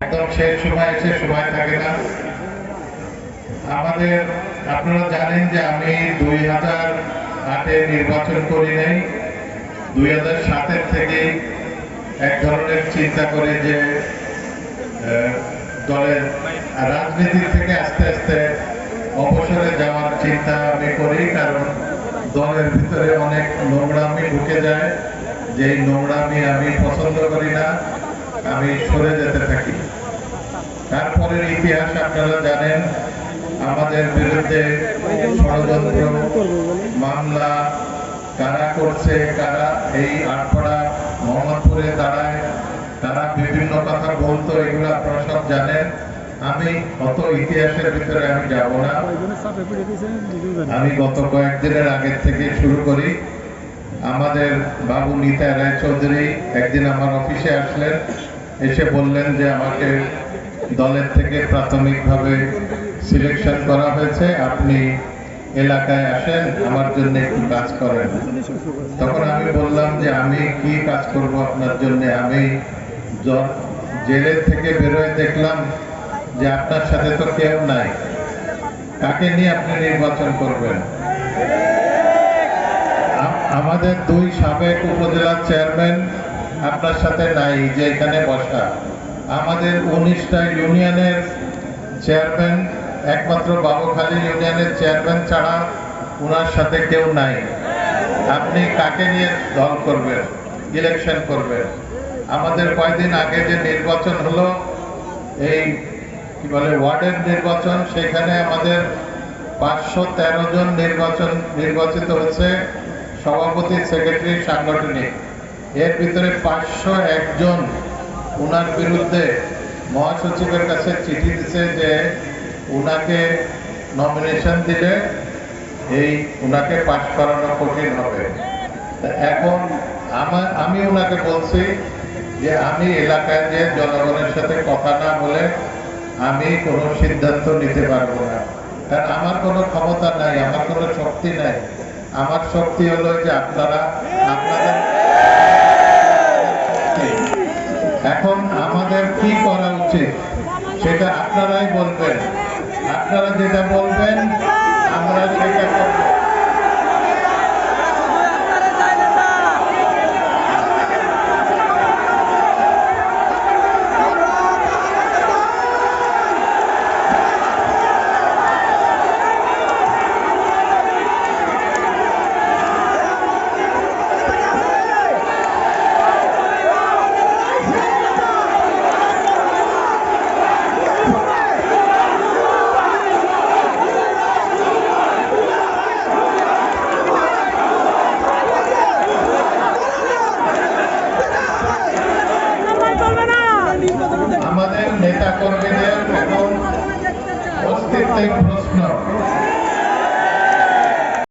একদম আমাদের, আপনারা জানেন যে আমি দুই হাজার আটে নির্বাচন করি নাই। দুই হাজার সাতের থেকে এক ধরনের চিন্তা করে যে দলের রাজনীতি থেকে আস্তে আস্তে অবসরে যাওয়ার চিন্তা আমি করি, কারণ দলের ভিতরে অনেক নোংরামি ঢুকে যায়। যেই নোংরামি আমি পছন্দ করি না আমি সরে যেতে থাকি। তারপরের ইতিহাস আপনারা জানেন, আমাদের বিরুদ্ধে ষড়যন্ত্র, মামলা, কারা করছে, কারা এই আটপাড়া মোহাম্মদপুরে দাঁড়ায়, তারা বিভিন্ন কথা বলতো, এগুলো আপনারা সব জানেন। আমি অত ইতিহাসের ভিতরে আমি যাব না। আমি গত কয়েকদিনের আগে থেকে শুরু করি। আমাদের বাবু নিতা রায় চৌধুরী একদিন আমার অফিসে আসলেন। এসে বললেন যে আমাকে দলের থেকে প্রাথমিকভাবে সিলেকশন করা হয়েছে। আপনি এলাকায় আসেন, আমার জন্য একটু কাজ করেন। তখন আমি বললাম যে আমি কি কাজ করব আপনার জন্য? আমি জেলের থেকে বেরোয় দেখলাম যে আপনার সাথে তো কেউ নাই। কাকে নিয়ে আপনি নির্বাচন করবেন? আমাদের দুই সাবেক উপজেলা চেয়ারম্যান আপনার সাথে নাই, যে এখানে বসা। আমাদের উনিশটা ইউনিয়নের চেয়ারম্যান, একমাত্র বাবুখালী ইউনিয়নের চেয়ারম্যান ছাড়া ওনার সাথে কেউ নাই। আপনি কাকে নিয়ে দল করবেন, ইলেকশন করবেন? আমাদের কয়েকদিন আগে যে নির্বাচন হলো, এই কি বলে, ওয়ার্ডের নির্বাচন, সেখানে আমাদের পাঁচশো তেরো জন নির্বাচন, নির্বাচিত হচ্ছে। সভাপতি, সেক্রেটারি, সাংগঠনিক। এর ভিতরে পাঁচশো একজন ওনার বিরুদ্ধে মহাসচিবের কাছে চিঠি দিছে যে ওনাকে নমিনেশন দিলে এই ওনাকে পাশ করানো কঠিন হবে। এখন আমার আমি ওনাকে বলছি যে আমি এলাকায় যে জনগণের সাথে কথা না বলে আমি কোনো সিদ্ধান্ত নিতে পারব না। কারণ আমার কোনো ক্ষমতা নাই, আমার কোনো শক্তি নাই। আমার শক্তি হলো যে আপনারা, আপনাদের শক্তি। এখন আমাদের কি করা উচিত? সেটা আপনারাই বলবেন। আপনারা যেটা বলবেন আমরা সেটা করব